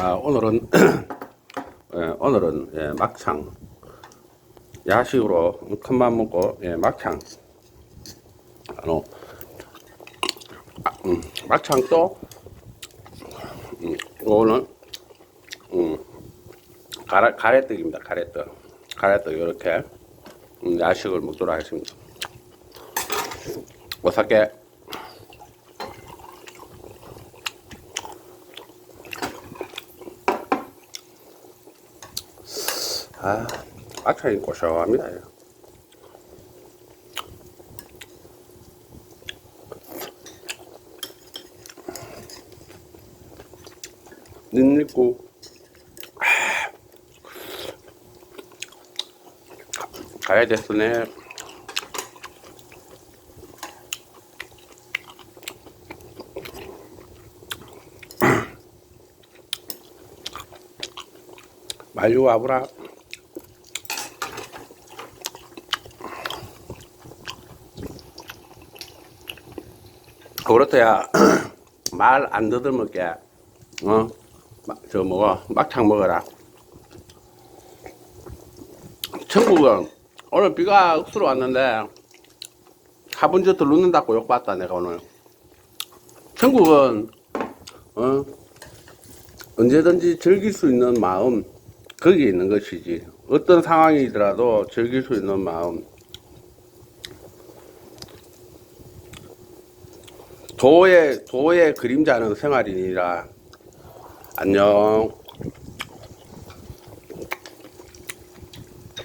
아, 오늘은 예, 오늘은 예, 막창. 야식으로 큰맘 먹고 예, 막창. 어, 아, 음, 막창 또 음, 이거는 음, 가래, 가래떡입니다 가래떡. 가래떡 이렇게 음, 야식을 먹도록 하겠습니다. 오사케 아, 막창이 고소합니다. 이거. 닌니고 가야 됐으네. 말려 와보라. 그렇다야 말 안 더듬을게. 어? 막, 저 뭐가? 막창 먹어라. 천국은 오늘 비가 억수로 왔는데 화분저 들르는다고 욕봤다 내가 오늘. 천국은 어? 언제든지 즐길 수 있는 마음 거기에 있는 것이지. 어떤 상황이더라도 즐길 수 있는 마음 도의 도의 그림자는 생활이니라. 안녕.